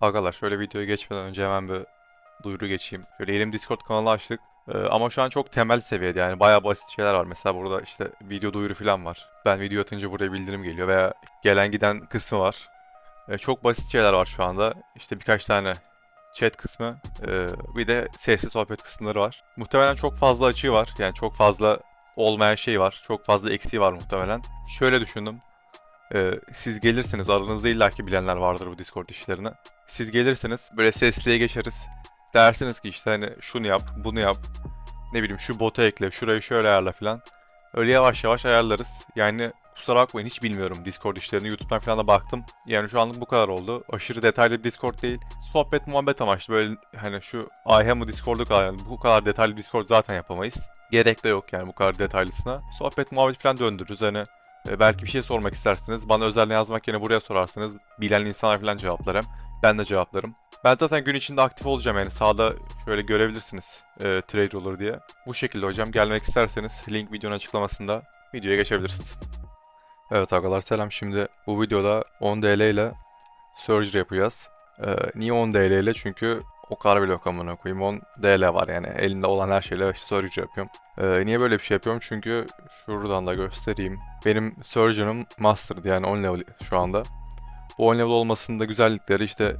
Agalar şöyle videoya geçmeden önce hemen bir duyuru geçeyim. Şöyle elim Discord kanalı açtık. Ee, ama şu an çok temel seviyede yani bayağı basit şeyler var. Mesela burada işte video duyuru falan var. Ben video atınca buraya bildirim geliyor veya gelen giden kısmı var. Ee, çok basit şeyler var şu anda. İşte birkaç tane chat kısmı ee, bir de sesli sohbet kısımları var. Muhtemelen çok fazla açığı var. Yani çok fazla olmayan şey var. Çok fazla eksiği var muhtemelen. Şöyle düşündüm. Ee, siz gelirsiniz aranızda illaki bilenler vardır bu Discord işlerini. Siz gelirsiniz böyle sesliye geçeriz. Dersiniz ki işte hani şunu yap, bunu yap. Ne bileyim şu bota ekle, şurayı şöyle ayarla falan. Öyle yavaş yavaş ayarlarız. Yani kusura bakmayın hiç bilmiyorum Discord işlerini. YouTube'dan falan da baktım. Yani şu anlık bu kadar oldu. Aşırı detaylı bir Discord değil. Sohbet muhabbet amaçlı böyle hani şu IHM Discord'u kadar yani bu kadar detaylı Discord zaten yapamayız. Gerek de yok yani bu kadar detaylısına. Sohbet muhabbet falan döndürürüz hani. E, Belki bir şey sormak istersiniz. Bana özel yazmak yerine buraya sorarsınız. Bilen insanlar falan cevaplar hem. Ben de cevaplarım. Ben zaten gün içinde aktif olacağım yani sağda şöyle görebilirsiniz e, trade olur diye. Bu şekilde hocam gelmek isterseniz link videonun açıklamasında videoya geçebiliriz. Evet arkadaşlar selam şimdi bu videoda 10 DL ile surgery yapacağız. E, niye 10 DL ile çünkü o kadar bile yok amına koyayım 10 DL var yani elimde olan her şeyle surgery yapıyorum. E, niye böyle bir şey yapıyorum çünkü şuradan da göstereyim. Benim surgeon'ım master'dı yani 10 level şu anda. Bu 10 level olmasının da güzellikleri işte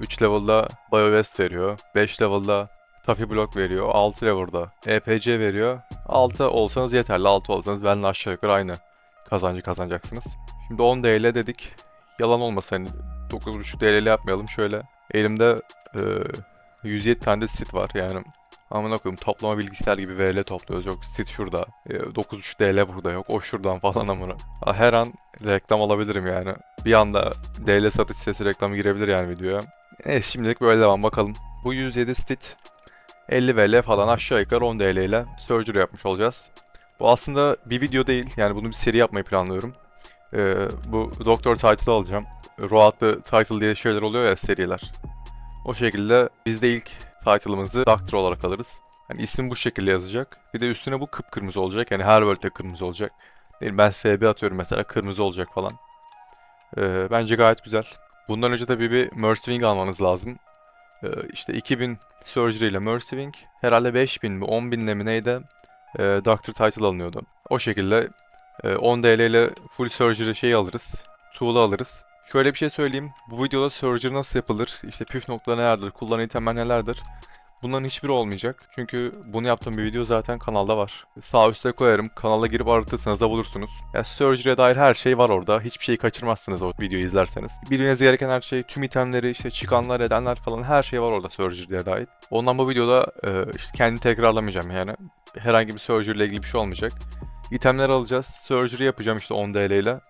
3 level'da BioVest veriyor. 5 level'da Taffy Block veriyor. 6 level'da EPC veriyor. 6 olsanız yeterli. 6 olsanız benimle aşağı yukarı aynı kazancı kazanacaksınız. Şimdi 10 DL dedik. Yalan olmasın hani 9.5 DL yapmayalım. Şöyle elimde e, 107 tane de sit var yani. Amına koyayım toplama bilgisayar gibi VL topluyoruz. Yok sit şurada. E, 9.3 DL burada yok. O şuradan falan amına. Her an reklam alabilirim yani. Bir anda DL satış sitesi reklamı girebilir yani videoya. Neyse şimdilik böyle devam bakalım. Bu 107 stit 50 VL falan aşağı yukarı 10 DL ile surgery yapmış olacağız. Bu aslında bir video değil. Yani bunu bir seri yapmayı planlıyorum. Ee, bu doktor title alacağım. Roatlı title diye şeyler oluyor ya seriler. O şekilde biz de ilk title'ımızı Doctor olarak alırız. Hani isim bu şekilde yazacak. Bir de üstüne bu kıpkırmızı olacak. Yani her world'te kırmızı olacak. Değil ben SB atıyorum mesela kırmızı olacak falan. Ee, bence gayet güzel. Bundan önce tabii bir Mercy Wing almanız lazım. Ee, işte 2000 Surgery ile Mercy Wing. Herhalde 5000 mi 10.000 ile mi neydi? Ee, Doctor Title alınıyordu. O şekilde e, 10 DL ile full Surgery şeyi alırız. Tool'u alırız. Şöyle bir şey söyleyeyim. Bu videoda Surgery nasıl yapılır? İşte püf noktaları nelerdir? Kullanım itemler nelerdir? Bunların hiçbiri olmayacak. Çünkü bunu yaptığım bir video zaten kanalda var. Sağ üstte koyarım. Kanala girip aratırsanız da bulursunuz. Ya Surgery'e dair her şey var orada. Hiçbir şeyi kaçırmazsınız o videoyu izlerseniz. Bilmeniz gereken her şey, tüm itemleri, işte çıkanlar, edenler falan her şey var orada Surgery'e dair. Ondan bu videoda e, işte kendi tekrarlamayacağım yani. Herhangi bir Surgery ile ilgili bir şey olmayacak. İtemler alacağız. Surgery yapacağım işte 10 DL ile.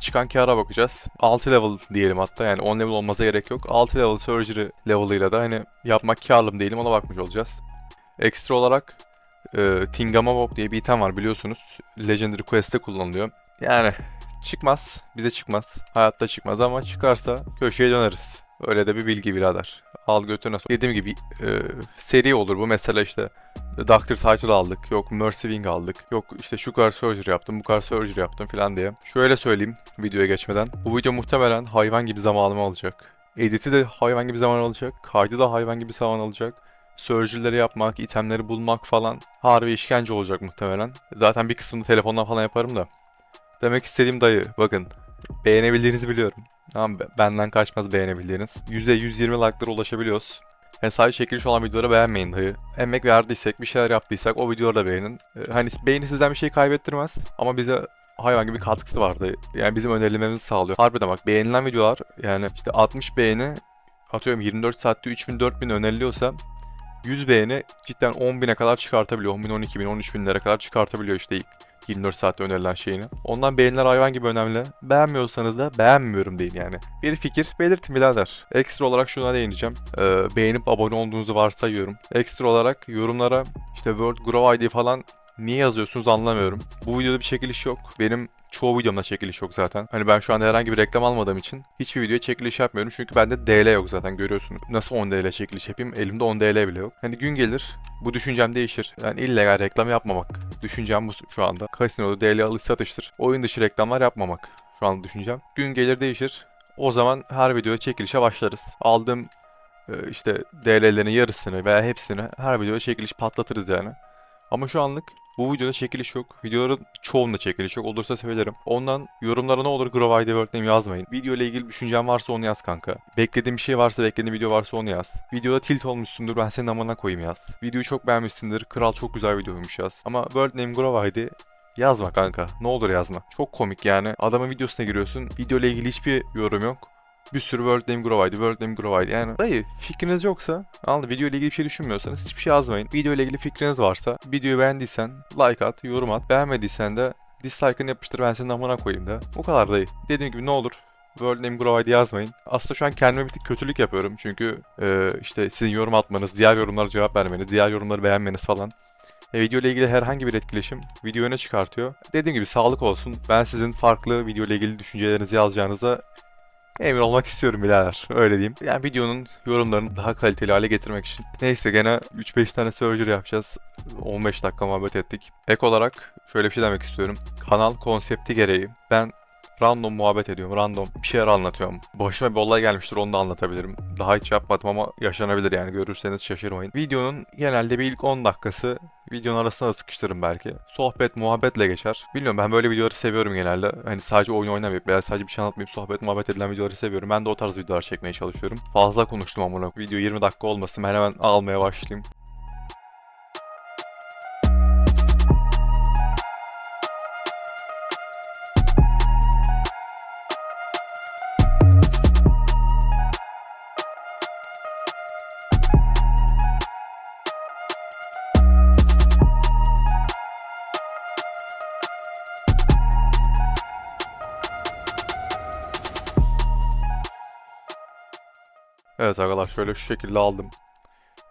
Çıkan kâra bakacağız. 6 level diyelim hatta yani 10 level olmasa gerek yok. 6 level surgery level'ıyla da hani yapmak kârlı mı diyelim ona bakmış olacağız. Ekstra olarak e, Tingamabok diye bir item var biliyorsunuz. Legendary Quest'te kullanılıyor. Yani çıkmaz. Bize çıkmaz. Hayatta çıkmaz ama çıkarsa köşeye döneriz. Öyle de bir bilgi birader. Al götüne sok. Dediğim gibi e, seri olur bu. Mesela işte Doctor Title aldık. Yok Mercy Wing aldık. Yok işte şu kadar surgery yaptım, bu kadar surgery yaptım falan diye. Şöyle söyleyeyim videoya geçmeden. Bu video muhtemelen hayvan gibi zamanımı alacak. Editi de hayvan gibi zaman alacak. Kaydı da hayvan gibi zaman alacak. Surgery'leri yapmak, itemleri bulmak falan harbi işkence olacak muhtemelen. Zaten bir kısmını telefondan falan yaparım da. Demek istediğim dayı bakın. Beğenebildiğinizi biliyorum. Tamam be- benden kaçmaz beğenebildiğiniz. %120 like'lara ulaşabiliyoruz. Yani sadece çekiliş olan videoları beğenmeyin dayı. Emek verdiysek, bir şeyler yaptıysak o videoları da beğenin. Ee, hani beğeni sizden bir şey kaybettirmez ama bize hayvan gibi katkısı var dayı. Yani bizim önerilmemizi sağlıyor. Harbiden bak beğenilen videolar yani işte 60 beğeni atıyorum 24 saatte 3000 4000 öneriliyorsa 100 beğeni cidden 10.000'e kadar çıkartabiliyor. 10.000, 12.000, 13.000'lere kadar çıkartabiliyor işte ilk 24 saatte önerilen şeyini. Ondan beğeniler hayvan gibi önemli. Beğenmiyorsanız da beğenmiyorum deyin yani. Bir fikir belirtin birader. Ekstra olarak şuna değineceğim. Ee, beğenip abone olduğunuzu varsayıyorum. Ekstra olarak yorumlara işte World Grow ID falan niye yazıyorsunuz anlamıyorum. Bu videoda bir çekiliş yok. Benim çoğu videomda çekiliş yok zaten. Hani ben şu anda herhangi bir reklam almadığım için hiçbir videoya çekiliş yapmıyorum. Çünkü bende DL yok zaten görüyorsunuz. Nasıl 10 DL çekiliş yapayım? Elimde 10 DL bile yok. Hani gün gelir bu düşüncem değişir. Yani illegal reklam yapmamak. Düşüncem bu şu anda. Casino'da DL alış satıştır. Oyun dışı reklamlar yapmamak. Şu an düşüncem. Gün gelir değişir. O zaman her videoya çekilişe başlarız. Aldığım e, işte DL'lerin yarısını veya hepsini her videoya çekiliş patlatırız yani. Ama şu anlık bu videoda çekiliş yok. Videoların çoğunda çekiliş yok. Olursa sevinirim. Ondan yorumlara ne olur Grow ID World Name yazmayın. Video ile ilgili düşüncen varsa onu yaz kanka. Beklediğin bir şey varsa beklediğin video varsa onu yaz. Videoda tilt olmuşsundur ben senin amına koyayım yaz. Videoyu çok beğenmişsindir. Kral çok güzel videoymuş yaz. Ama World Name Grow ID Yazma kanka. Ne olur yazma. Çok komik yani. Adamın videosuna giriyorsun. Video ile ilgili hiçbir yorum yok. Bir sürü World Name Grow ID, World Name Grow ID. Yani dayı fikriniz yoksa, anladın video ile ilgili bir şey düşünmüyorsanız hiçbir şey yazmayın. Video ile ilgili fikriniz varsa, videoyu beğendiysen like at, yorum at. Beğenmediysen de dislike'ını yapıştır ben senin amına koyayım da. O kadar dayı. Dediğim gibi ne olur World Name Grow ID yazmayın. Aslında şu an kendime bir tık kötülük yapıyorum. Çünkü e, işte sizin yorum atmanız, diğer yorumlara cevap vermeniz, diğer yorumları beğenmeniz falan. E, video ile ilgili herhangi bir etkileşim video öne çıkartıyor. Dediğim gibi sağlık olsun. Ben sizin farklı video ile ilgili düşüncelerinizi yazacağınıza emin olmak istiyorum birader. Öyle diyeyim. Yani videonun yorumlarını daha kaliteli hale getirmek için. Neyse gene 3-5 tane surgery yapacağız. 15 dakika muhabbet ettik. Ek olarak şöyle bir şey demek istiyorum. Kanal konsepti gereği ben random muhabbet ediyorum. Random bir şeyler anlatıyorum. Başıma bir olay gelmiştir onu da anlatabilirim. Daha hiç yapmadım ama yaşanabilir yani görürseniz şaşırmayın. Videonun genelde bir ilk 10 dakikası videonun arasına da sıkıştırırım belki. Sohbet, muhabbetle geçer. Bilmiyorum ben böyle videoları seviyorum genelde. Hani sadece oyun oynamayıp veya sadece bir şey anlatmayıp sohbet, muhabbet edilen videoları seviyorum. Ben de o tarz videolar çekmeye çalışıyorum. Fazla konuştum amına. Video 20 dakika olmasın. Ben hemen almaya başlayayım. Evet arkadaşlar şöyle şu şekilde aldım.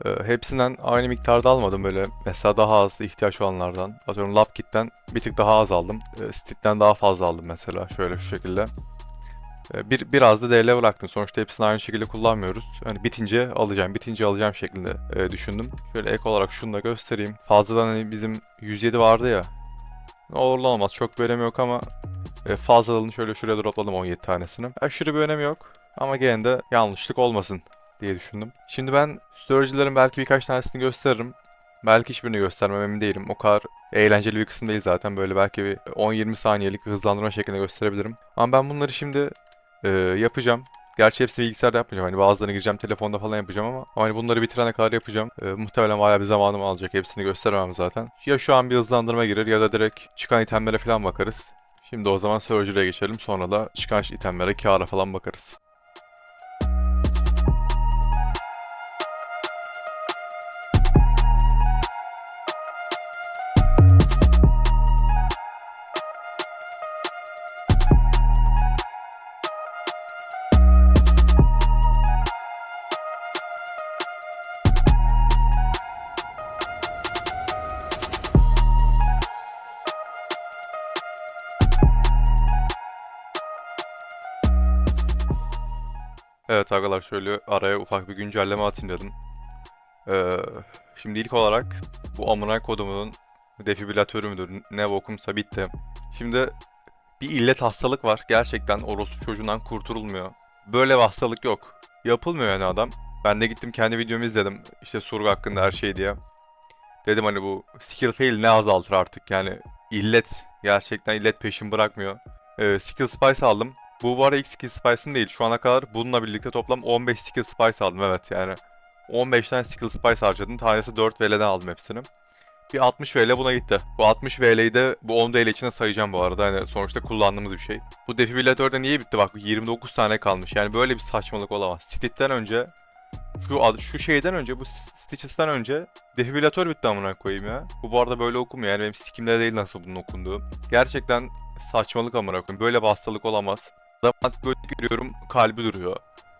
Ee, hepsinden aynı miktarda almadım böyle. Mesela daha az ihtiyaç olanlardan. Atıyorum Lapkit'ten bir tık daha az aldım. Ee, Stick'ten daha fazla aldım mesela. Şöyle şu şekilde. Ee, bir, biraz da DL bıraktım. Sonuçta hepsini aynı şekilde kullanmıyoruz. Hani bitince alacağım, bitince alacağım şeklinde e, düşündüm. Şöyle ek olarak şunu da göstereyim. Fazladan hani bizim 107 vardı ya. Ne olur olmaz çok bir önemi yok ama e, fazlalığını şöyle şuraya dropladım 17 tanesini. Aşırı bir önemi yok. Ama gene de yanlışlık olmasın diye düşündüm. Şimdi ben storage'ların belki birkaç tanesini gösteririm. Belki hiçbirini göstermem emin değilim. O kadar eğlenceli bir kısım değil zaten. Böyle belki bir 10-20 saniyelik bir hızlandırma şeklinde gösterebilirim. Ama ben bunları şimdi e, yapacağım. Gerçi hepsini bilgisayarda yapmayacağım. Hani bazılarını gireceğim telefonda falan yapacağım ama, ama hani bunları bitirene kadar yapacağım. E, muhtemelen bayağı bir zamanım alacak. Hepsini gösteremem zaten. Ya şu an bir hızlandırma girer ya da direkt çıkan itemlere falan bakarız. Şimdi o zaman Surgery'e geçelim. Sonra da çıkan itemlere, kâra falan bakarız. Evet arkadaşlar şöyle araya ufak bir güncelleme atayım dedim. Ee, şimdi ilk olarak bu amına kodumunun defibrilatörü müdür ne bokumsa bitti. Şimdi bir illet hastalık var. Gerçekten orospu çocuğundan kurtulmuyor. Böyle bir hastalık yok. Yapılmıyor yani adam. Ben de gittim kendi videomu izledim. İşte Surg hakkında her şey diye. Dedim hani bu skill fail ne azaltır artık yani illet gerçekten illet peşin bırakmıyor. Ee, skill spice aldım. Bu arada ilk skill spice'ın değil. Şu ana kadar bununla birlikte toplam 15 skill spice aldım evet yani. 15 tane skill spice harcadım. Tanesi 4 VL'den aldım hepsini. Bir 60 VL buna gitti. Bu 60 VL'yi de bu 10 VL içine sayacağım bu arada. Yani sonuçta kullandığımız bir şey. Bu defibrilatörde niye bitti bak 29 tane kalmış. Yani böyle bir saçmalık olamaz. Stitch'ten önce şu şu şeyden önce bu Stitches'ten önce defibrilatör bitti amına koyayım ya. Bu bu arada böyle okumuyor yani benim sikimde değil nasıl bunun okunduğu. Gerçekten saçmalık amına koyayım. Böyle bir hastalık olamaz. Adam antibiyotik veriyorum kalbi duruyor.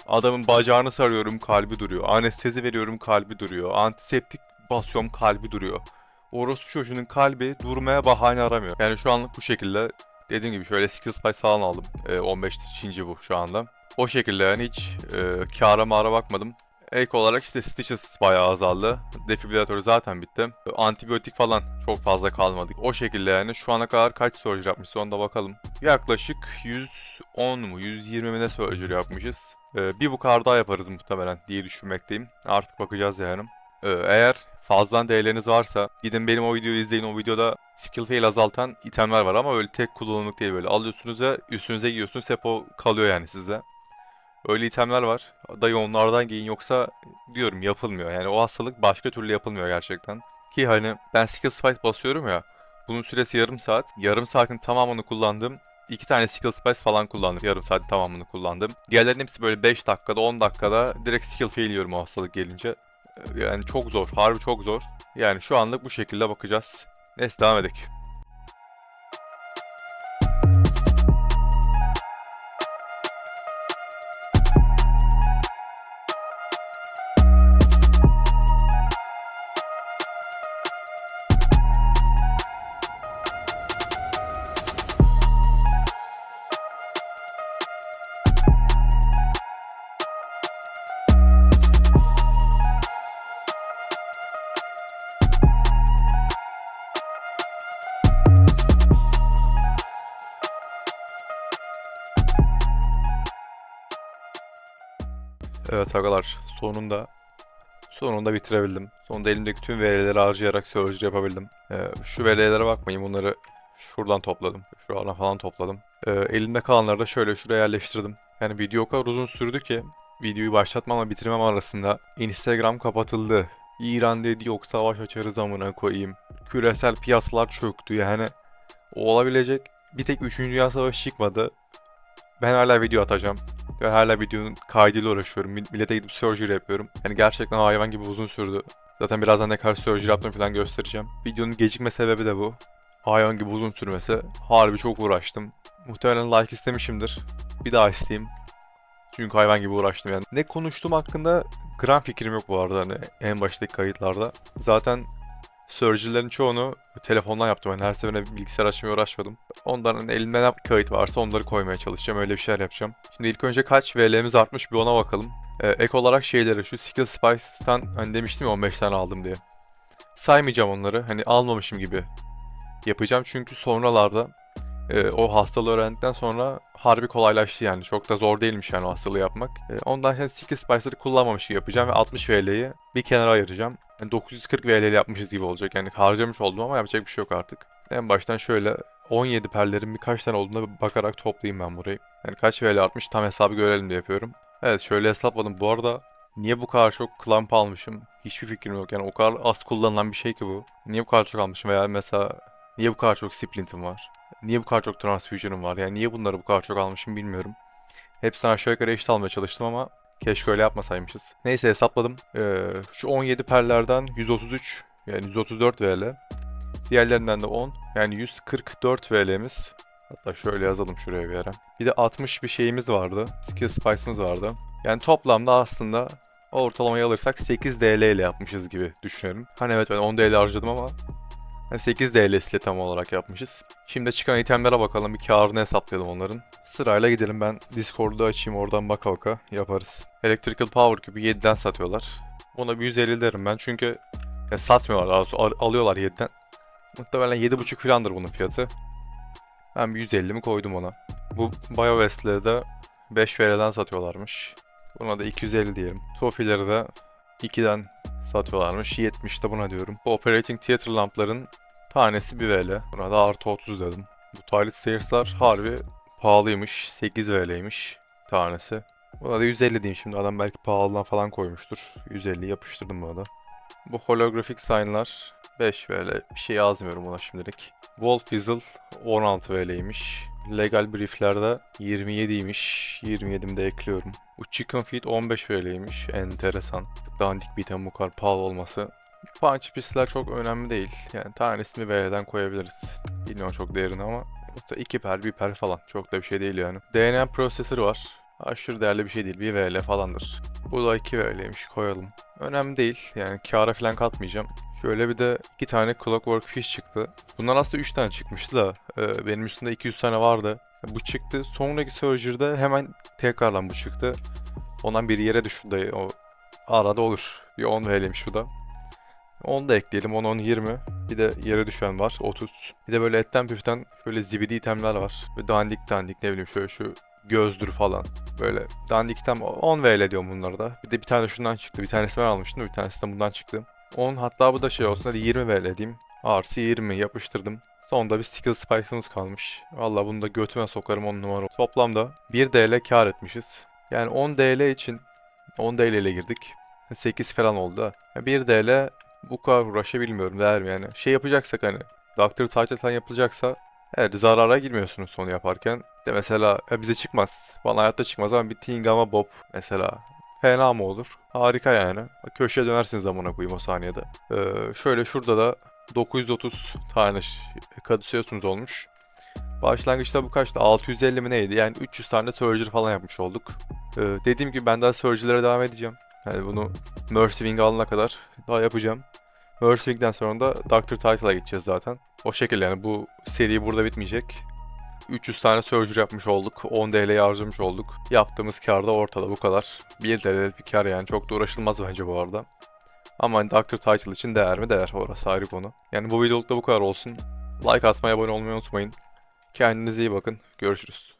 Adamın bacağını sarıyorum kalbi duruyor. Anestezi veriyorum kalbi duruyor. Antiseptik basıyorum kalbi duruyor. Orospu çocuğunun kalbi durmaya bahane aramıyor. Yani şu anlık bu şekilde. Dediğim gibi şöyle skill spice falan aldım. Ee, 15 Çinci bu şu anda. O şekilde yani hiç e, kâra mağara bakmadım. Ek olarak işte stitches bayağı azaldı. Defibrilatör zaten bitti. Antibiyotik falan çok fazla kalmadık. O şekilde yani şu ana kadar kaç surgery yapmışız ona da bakalım. Yaklaşık 110 mu 120 mi ne surgery yapmışız. Ee, bir bu kadar daha yaparız muhtemelen diye düşünmekteyim. Artık bakacağız yani. Ee, eğer fazladan değerleriniz varsa gidin benim o videoyu izleyin. O videoda skill fail azaltan itemler var ama öyle tek kullanımlık değil böyle. Alıyorsunuz ve üstünüze giyiyorsunuz hep o kalıyor yani sizde. Öyle itemler var. Dayı onlardan giyin yoksa diyorum yapılmıyor. Yani o hastalık başka türlü yapılmıyor gerçekten. Ki hani ben skill spice basıyorum ya. Bunun süresi yarım saat. Yarım saatin tamamını kullandım. İki tane skill spice falan kullandım. Yarım saatin tamamını kullandım. Diğerlerinin hepsi böyle 5 dakikada 10 dakikada direkt skill fail yiyorum o hastalık gelince. Ee, Yani çok zor. Harbi çok zor. Yani şu anlık bu şekilde bakacağız. Neyse devam edelim. Evet agalar sonunda sonunda bitirebildim. Sonunda elimdeki tüm verileri harcayarak surgery yapabildim. Ee, şu verilere bakmayın bunları şuradan topladım. Şuradan falan topladım. Ee, elimde kalanları da şöyle şuraya yerleştirdim. Yani video o kadar uzun sürdü ki videoyu başlatmamla bitirmem arasında Instagram kapatıldı. İran dedi yok savaş açarız amına koyayım. Küresel piyasalar çöktü yani. O olabilecek bir tek 3. Dünya Savaşı çıkmadı. Ben hala video atacağım. Ve hala videonun kaydıyla uğraşıyorum. Mil- Millete gidip surgery yapıyorum. Yani gerçekten hayvan gibi uzun sürdü. Zaten birazdan ne kadar surgery yaptığımı falan göstereceğim. Videonun gecikme sebebi de bu. Hayvan gibi uzun sürmesi. Harbi çok uğraştım. Muhtemelen like istemişimdir. Bir daha isteyeyim. Çünkü hayvan gibi uğraştım yani. Ne konuştuğum hakkında gram fikrim yok bu arada hani en baştaki kayıtlarda. Zaten surgery'lerin çoğunu telefondan yaptım. Yani her seferinde bilgisayar açmaya uğraşmadım. Onların elimde ne kayıt varsa onları koymaya çalışacağım. Öyle bir şeyler yapacağım. Şimdi ilk önce kaç VL'miz artmış bir ona bakalım. Ee, ek olarak şeyleri şu Skill Spice'tan hani demiştim ya 15 tane aldım diye. Saymayacağım onları. Hani almamışım gibi yapacağım. Çünkü sonralarda e, o hastalığı öğrendikten sonra harbi kolaylaştı yani. Çok da zor değilmiş yani hastalığı yapmak. E, ondan sonra Skill Spice'ları kullanmamış gibi yapacağım ve 60 VL'yi bir kenara ayıracağım. Yani 940 VL'li yapmışız gibi olacak. Yani harcamış oldum ama yapacak bir şey yok artık. En baştan şöyle 17 perlerin birkaç tane olduğuna bakarak toplayayım ben burayı. Yani kaç VL artmış tam hesabı görelim diye yapıyorum. Evet şöyle hesapladım. Bu arada niye bu kadar çok clamp almışım? Hiçbir fikrim yok. Yani o kadar az kullanılan bir şey ki bu. Niye bu kadar çok almışım veya mesela niye bu kadar çok splintim var? Niye bu kadar çok transfusion'um var? Yani niye bunları bu kadar çok almışım bilmiyorum. Hepsini aşağı yukarı eşit almaya çalıştım ama keşke öyle yapmasaymışız. Neyse hesapladım. Ee, şu 17 perlerden 133 yani 134 VL. Diğerlerinden de 10 yani 144 VL'miz. Hatta şöyle yazalım şuraya bir yere. Bir de 60 bir şeyimiz vardı. Skill Spice'ımız vardı. Yani toplamda aslında ortalamayı alırsak 8 DL ile yapmışız gibi düşünelim. Hani evet ben 10 DL harcadım ama yani 8 DL'siyle tam olarak yapmışız. Şimdi çıkan itemlere bakalım. Bir karını hesaplayalım onların. Sırayla gidelim. Ben Discord'u açayım. Oradan baka baka yaparız. Electrical Power Cube'ü 7'den satıyorlar. Buna bir 150 derim ben. Çünkü ya satmıyorlar. Daha alıyorlar 7'den. Muhtemelen 7.5 filandır bunun fiyatı. Ben bir 150'mi koydum ona. Bu BioWest'leri de 5 VL'den satıyorlarmış. Buna da 250 diyelim. Tofi'leri de 2'den satıyorlarmış. 70 de buna diyorum. Bu Operating Theater lampların tanesi 1 VL. Buna da artı 30 dedim. Bu Toilet Stairs'lar harbi pahalıymış. 8 VL'ymiş tanesi. Buna da 150 diyeyim şimdi. Adam belki pahalıdan falan koymuştur. 150 yapıştırdım buna da. Bu holographic sign'lar 5 VL. Bir şey yazmıyorum buna şimdilik. Wolf Fizzle 16 VL'ymiş. Legal brieflerde 27'ymiş. 27'mi de ekliyorum. Bu Chicken Feet 15 VL'ymiş. Enteresan. Dandik bir item bu kadar pahalı olması. Punch piece'ler çok önemli değil. Yani tanesini VL'den koyabiliriz. Bilmiyorum çok değerini ama. Yoksa 2 per, 1 per falan. Çok da bir şey değil yani. DNA prosesörü var. Aşırı değerli bir şey değil. 1 VL falandır. Bu da 2 VL'ymiş. Koyalım. Önemli değil. Yani kâra falan katmayacağım. Şöyle bir de iki tane Clockwork Fish çıktı. Bunlar aslında 3 tane çıkmıştı da e, benim üstümde 200 tane vardı. Bu çıktı. Sonraki Surgery'de hemen tekrardan bu çıktı. Ondan bir yere düştü de o arada olur. Bir 10 verelim şurada. 10 da ekleyelim. 10, 10, 20. Bir de yere düşen var. 30. Bir de böyle etten püften şöyle zibidi itemler var. Böyle dandik dandik ne bileyim şöyle şu gözdür falan. Böyle dandik item 10 VL diyorum bunlara da. Bir de bir tane şundan çıktı. Bir tanesi ben almıştım bir tanesi de bundan çıktı. 10 hatta bu da şey olsun hadi 20 VL diyeyim. Artı 20 yapıştırdım. Sonda bir skill spice'ımız kalmış. Valla bunu da götüme sokarım 10 numara. Toplamda 1 DL kar etmişiz. Yani 10 DL için 10 DL ile girdik. 8 falan oldu da. Ya 1 DL bu kadar uğraşa bilmiyorum değer mi yani. Şey yapacaksak hani Doctor Title falan yapılacaksa evet zarara girmiyorsunuz sonu yaparken. De mesela ya bize çıkmaz. Bana hayatta çıkmaz ama bir Tingama Bob mesela. Fena mı olur? Harika yani. Köşeye dönersiniz zamana koyayım o saniyede. Ee, şöyle şurada da 930 tane Caduceus'umuz olmuş. Başlangıçta bu kaçtı? 650 mi neydi? Yani 300 tane Surger falan yapmış olduk. Ee, dediğim gibi ben daha Surger'lere devam edeceğim. Yani bunu Mercy Wing alana kadar daha yapacağım. Mercy Wing'den sonra da Doctor Title'a geçeceğiz zaten. O şekilde yani bu seri burada bitmeyecek. 300 tane Surger yapmış olduk. 10 DL'yi harcamış olduk. Yaptığımız kar da ortada bu kadar. 1 DL'lik bir kar yani çok da uğraşılmaz bence bu arada. Ama hani Doctor Title için değer mi? Değer. Orası ayrı konu. Yani bu videoluk da bu kadar olsun. Like atmayı, abone olmayı unutmayın. Kendinize iyi bakın. Görüşürüz.